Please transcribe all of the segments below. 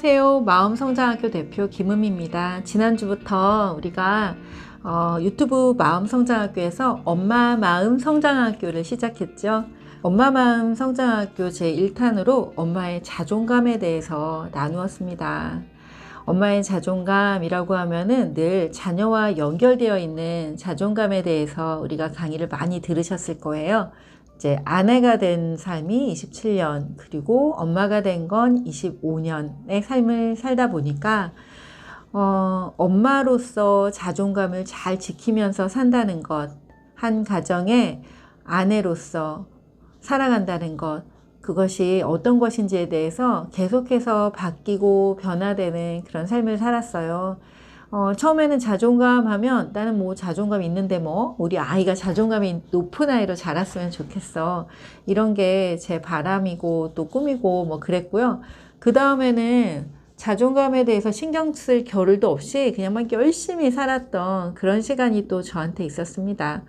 안녕하세요. 마음성장학교 대표 김음입니다. 지난주부터 우리가 어, 유튜브 마음성장학교에서 엄마 마음 성장학교를 시작했죠. 엄마 마음 성장학교 제 1탄으로 엄마의 자존감에 대해서 나누었습니다. 엄마의 자존감이라고 하면은 늘 자녀와 연결되어 있는 자존감에 대해서 우리가 강의를 많이 들으셨을 거예요. 이제 아내가 된 삶이 27년, 그리고 엄마가 된 건 25년의 삶을 살다 보니까, 어, 엄마로서 자존감을 잘 지키면서 산다는 것, 한 가정의 아내로서 살아간다는 것, 그것이 어떤 것인지에 대해서 계속해서 바뀌고 변화되는 그런 삶을 살았어요. 어, 처음에는 자존감 하면 나는 뭐 자존감 있는데 뭐 우리 아이가 자존감이 높은 아이로 자랐으면 좋겠어. 이런 게 제 바람이고 또 꿈이고 뭐 그랬고요. 그 다음에는 자존감에 대해서 신경 쓸 겨를도 없이 그냥 막 열심히 살았던 그런 시간이 또 저한테 있었습니다.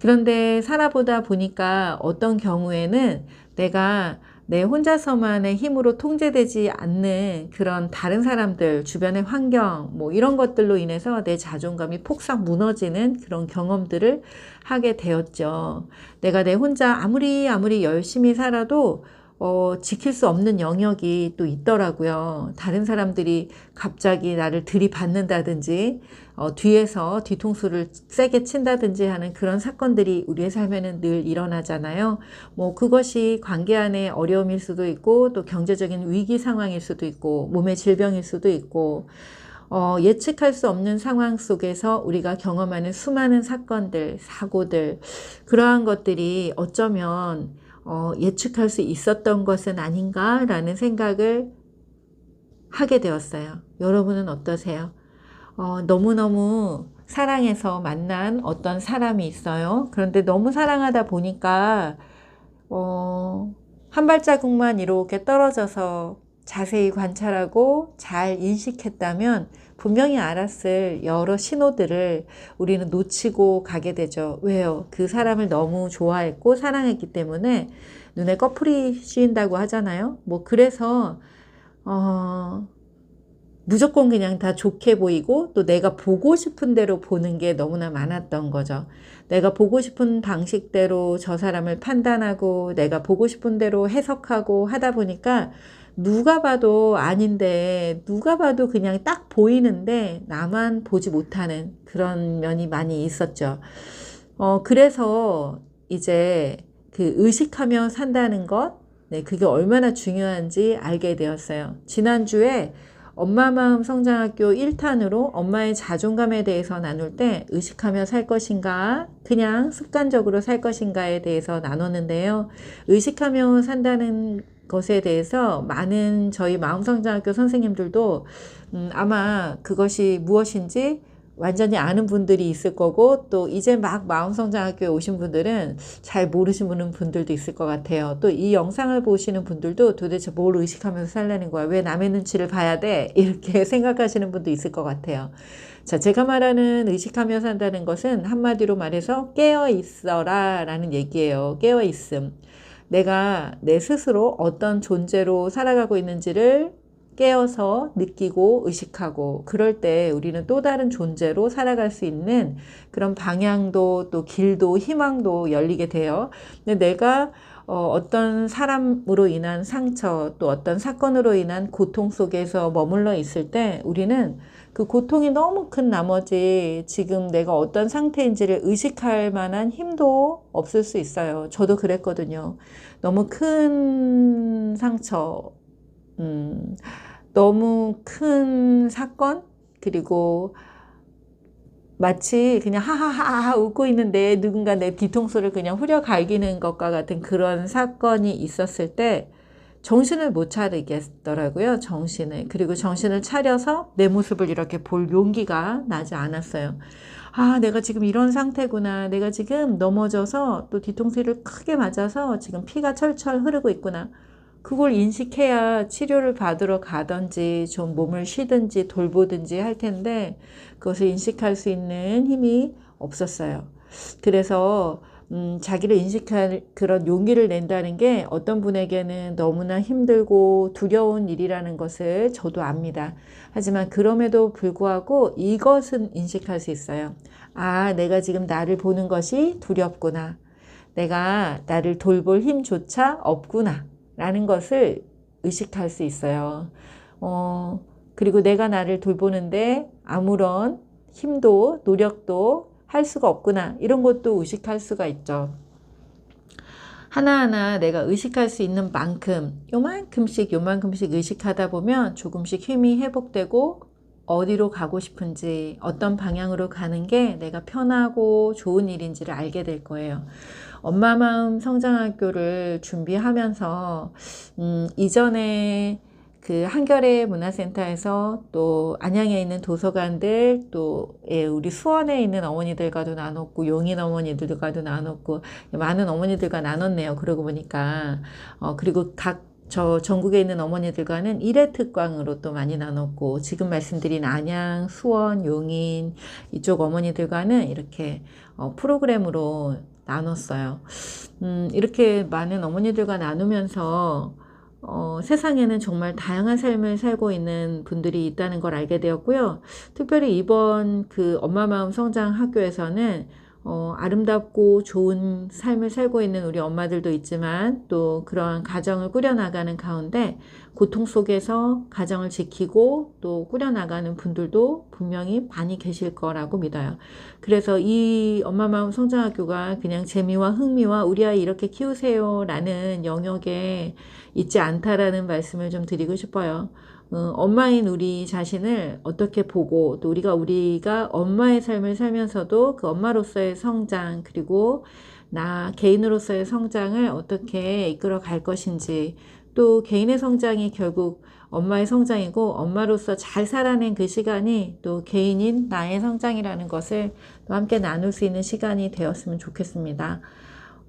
그런데 살아보다 보니까 어떤 경우에는 내가 내 혼자서만의 힘으로 통제되지 않는 그런 다른 사람들, 주변의 환경, 뭐 이런 것들로 인해서 내 자존감이 폭삭 무너지는 그런 경험들을 하게 되었죠. 내가 내 혼자 아무리 아무리 열심히 살아도 어, 지킬 수 없는 영역이 또 있더라고요. 다른 사람들이 갑자기 나를 들이받는다든지, 어, 뒤에서 뒤통수를 세게 친다든지 하는 그런 사건들이 우리의 삶에는 늘 일어나잖아요. 뭐, 그것이 관계 안의 어려움일 수도 있고, 또 경제적인 위기 상황일 수도 있고, 몸의 질병일 수도 있고, 어, 예측할 수 없는 상황 속에서 우리가 경험하는 수많은 사건들, 사고들, 그러한 것들이 어쩌면 어, 예측할 수 있었던 것은 아닌가라는 생각을 하게 되었어요. 여러분은 어떠세요? 어, 너무너무 사랑해서 만난 어떤 사람이 있어요. 그런데 너무 사랑하다 보니까, 어, 한 발자국만 이렇게 떨어져서 자세히 관찰하고 잘 인식했다면 분명히 알았을 여러 신호들을 우리는 놓치고 가게 되죠. 왜요? 그 사람을 너무 좋아했고 사랑했기 때문에 눈에 꺼풀이 씌인다고 하잖아요. 뭐 그래서 어 무조건 그냥 다 좋게 보이고 또 내가 보고 싶은 대로 보는 게 너무나 많았던 거죠. 내가 보고 싶은 방식대로 저 사람을 판단하고 내가 보고 싶은 대로 해석하고 하다 보니까 누가 봐도 아닌데 누가 봐도 그냥 딱 보이는데 나만 보지 못하는 그런 면이 많이 있었죠. 어, 그래서 이제 그 의식하며 산다는 것, 네, 그게 얼마나 중요한지 알게 되었어요. 지난주에 엄마 마음 성장학교 1탄으로 엄마의 자존감에 대해서 나눌 때 의식하며 살 것인가, 그냥 습관적으로 살 것인가에 대해서 나눴는데요. 의식하며 산다는 것에 대해서 많은 저희 마음성장학교 선생님들도 음, 아마 그것이 무엇인지 완전히 아는 분들이 있을 거고 또 이제 막 마음성장학교에 오신 분들은 잘 모르시는 분들도 있을 것 같아요. 또 이 영상을 보시는 분들도 도대체 뭘 의식하면서 살라는 거야? 왜 남의 눈치를 봐야 돼? 이렇게 생각하시는 분도 있을 것 같아요. 자, 제가 말하는 의식하며 산다는 것은 한마디로 말해서 깨어 있어라 라는 얘기예요. 깨어 있음. 내가 내 스스로 어떤 존재로 살아가고 있는지를 깨어서 느끼고 의식하고 그럴 때 우리는 또 다른 존재로 살아갈 수 있는 그런 방향도 또 길도 희망도 열리게 돼요. 근데 내가 어, 어떤 사람으로 인한 상처 또 어떤 사건으로 인한 고통 속에서 머물러 있을 때 우리는 그 고통이 너무 큰 나머지 지금 내가 어떤 상태인지를 의식할 만한 힘도 없을 수 있어요. 저도 그랬거든요. 너무 큰 상처, 음, 너무 큰 사건, 그리고 마치 그냥 하하하 웃고 있는데 누군가 내 뒤통수를 그냥 후려 갈기는 것과 같은 그런 사건이 있었을 때 정신을 못 차리겠더라고요. 정신을. 그리고 정신을 차려서 내 모습을 이렇게 볼 용기가 나지 않았어요. 아, 내가 지금 이런 상태구나. 내가 지금 넘어져서 또 뒤통수를 크게 맞아서 지금 피가 철철 흐르고 있구나. 그걸 인식해야 치료를 받으러 가든지 좀 몸을 쉬든지 돌보든지 할 텐데 그것을 인식할 수 있는 힘이 없었어요. 그래서 음, 자기를 인식할 그런 용기를 낸다는 게 어떤 분에게는 너무나 힘들고 두려운 일이라는 것을 저도 압니다. 하지만 그럼에도 불구하고 이것은 인식할 수 있어요. 아, 내가 지금 나를 보는 것이 두렵구나. 내가 나를 돌볼 힘조차 없구나. 라는 것을 의식할 수 있어요. 어, 그리고 내가 나를 돌보는데 아무런 힘도 노력도 할 수가 없구나. 이런 것도 의식할 수가 있죠. 하나하나 내가 의식할 수 있는 만큼, 요만큼씩, 요만큼씩 의식하다 보면 조금씩 힘이 회복되고 어디로 가고 싶은지, 어떤 방향으로 가는 게 내가 편하고 좋은 일인지를 알게 될 거예요. 엄마 마음 성장학교를 준비하면서, 음, 이전에 그 한겨레 문화센터에서 또 안양에 있는 도서관들 또 예, 우리 수원에 있는 어머니들과도 나눴고 용인 어머니들과도 나눴고 많은 어머니들과 나눴네요. 그러고 보니까 어 그리고 각 저 전국에 있는 어머니들과는 일회 특광으로 또 많이 나눴고 지금 말씀드린 안양, 수원, 용인 이쪽 어머니들과는 이렇게 어 프로그램으로 나눴어요. 음, 이렇게 많은 어머니들과 나누면서 어, 세상에는 정말 다양한 삶을 살고 있는 분들이 있다는 걸 알게 되었고요. 특별히 이번 그 엄마 마음 성장 학교에서는 어, 아름답고 좋은 삶을 살고 있는 우리 엄마들도 있지만 또 그러한 가정을 꾸려나가는 가운데 고통 속에서 가정을 지키고 또 꾸려나가는 분들도 분명히 많이 계실 거라고 믿어요. 그래서 이 엄마 마음 성장학교가 그냥 재미와 흥미와 우리 아이 이렇게 키우세요 라는 영역에 있지 않다라는 말씀을 좀 드리고 싶어요. 어, 엄마인 우리 자신을 어떻게 보고 또 우리가 우리가 엄마의 삶을 살면서도 그 엄마로서의 성장 그리고 나 개인으로서의 성장을 어떻게 이끌어 갈 것인지 또 개인의 성장이 결국 엄마의 성장이고 엄마로서 잘 살아낸 그 시간이 또 개인인 나의 성장이라는 것을 또 함께 나눌 수 있는 시간이 되었으면 좋겠습니다.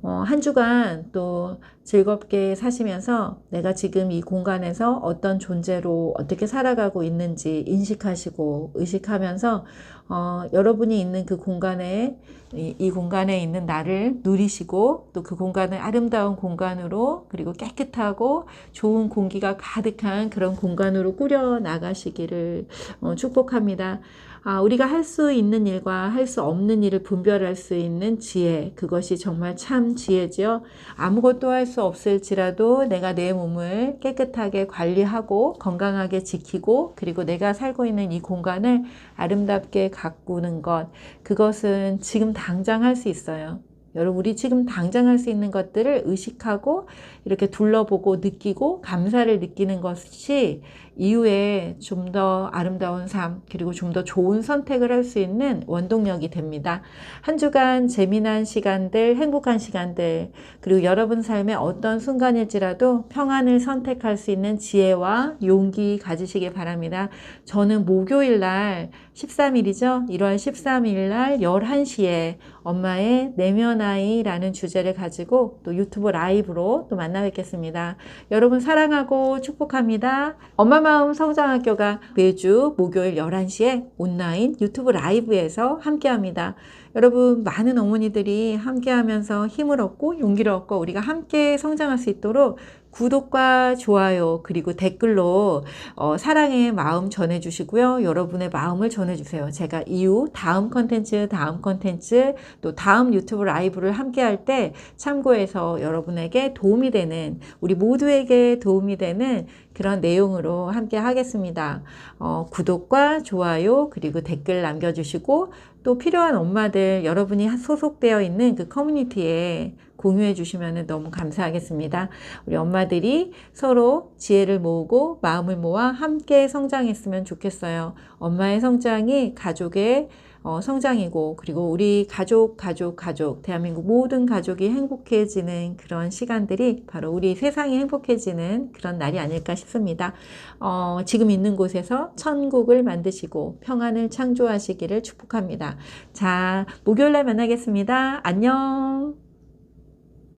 어, 한 주간 또 즐겁게 사시면서 내가 지금 이 공간에서 어떤 존재로 어떻게 살아가고 있는지 인식하시고 의식하면서 어, 여러분이 있는 그 공간에 이, 이 공간에 있는 나를 누리시고 또 그 공간을 아름다운 공간으로 그리고 깨끗하고 좋은 공기가 가득한 그런 공간으로 꾸려 나가시기를 어, 축복합니다. 아, 우리가 할 수 있는 일과 할 수 없는 일을 분별할 수 있는 지혜, 그것이 정말 참 지혜지요. 아무것도 할 수 없을지라도 내가 내 몸을 깨끗하게 관리하고 건강하게 지키고 그리고 내가 살고 있는 이 공간을 아름답게 가꾸는 것, 그것은 지금 당장 할 수 있어요. 여러분, 우리 지금 당장 할 수 있는 것들을 의식하고 이렇게 둘러보고 느끼고 감사를 느끼는 것이 이후에 좀 더 아름다운 삶, 그리고 좀 더 좋은 선택을 할 수 있는 원동력이 됩니다. 한 주간 재미난 시간들, 행복한 시간들, 그리고 여러분 삶의 어떤 순간일지라도 평안을 선택할 수 있는 지혜와 용기 가지시기 바랍니다. 저는 목요일 날 13일이죠. 1월 13일 날 11시에 엄마의 내면 아이라는 주제를 가지고 또 유튜브 라이브로 또 만나 뵙겠습니다. 여러분 사랑하고 축복합니다. 엄마 마음 성장학교가 매주 목요일 11시에 온라인 유튜브 라이브에서 함께합니다. 여러분 많은 어머니들이 함께하면서 힘을 얻고 용기를 얻고 우리가 함께 성장할 수 있도록 구독과 좋아요 그리고 댓글로 어, 사랑의 마음 전해주시고요. 여러분의 마음을 전해주세요. 제가 이후 다음 컨텐츠 다음 컨텐츠 또 다음 유튜브 라이브를 함께 할 때 참고해서 여러분에게 도움이 되는 우리 모두에게 도움이 되는 그런 내용으로 함께 하겠습니다. 어, 구독과 좋아요 그리고 댓글 남겨주시고 또 필요한 엄마들 여러분이 소속되어 있는 그 커뮤니티에 공유해 주시면 너무 감사하겠습니다. 우리 엄마들이 서로 지혜를 모으고 마음을 모아 함께 성장했으면 좋겠어요. 엄마의 성장이 가족의 어, 성장이고 그리고 우리 가족, 가족, 가족, 대한민국 모든 가족이 행복해지는 그런 시간들이 바로 우리 세상이 행복해지는 그런 날이 아닐까 싶습니다. 어, 지금 있는 곳에서 천국을 만드시고 평안을 창조하시기를 축복합니다. 자, 목요일 날 만나겠습니다. 안녕!